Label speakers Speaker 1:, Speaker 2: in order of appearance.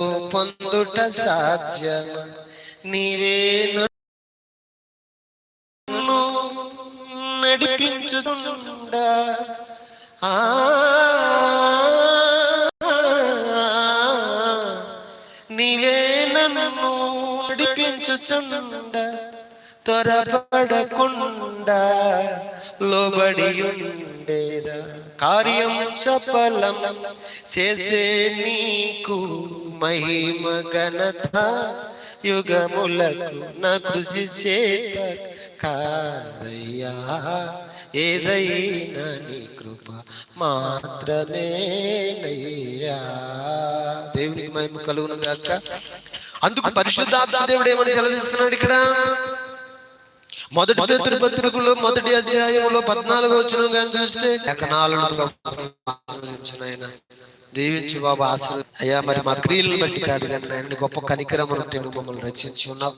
Speaker 1: పొందుట సాధ్యం నీవే నన్ను నడిపించుతుండా. ఆ నీవే నన్ను నడిపించుచుండ. త్వరపడకుండా లోబడి ఉండేదా కార్యం చపలం చేసే నీకు మహిమ ఘనత యుగములకు నా కృషి చేత కాదయ్యా ఏదైనా నీ కృప మాత్రమేనయ్యా. దేవునికి మహిమ కలుగును గాక అందుకు పరిశుద్ధాత్మ దేవుడు ఏమని సెలవిస్తున్నాడు ఇక్కడ? మొదటి పేతురు పత్రికలో మొదటి అధ్యాయంలో పద్నాలుగు వచ్చిన కానీ చూస్తే ఎకనాలను ఆయన దీవించి బాబు ఆశ్రయ అయ్యా మరి మా క్రియలను బట్టి కాదు కానీ ఆయన గొప్ప కనికరం ఉంటే నువ్వు మమ్మల్ని రచించి ఉన్నావు.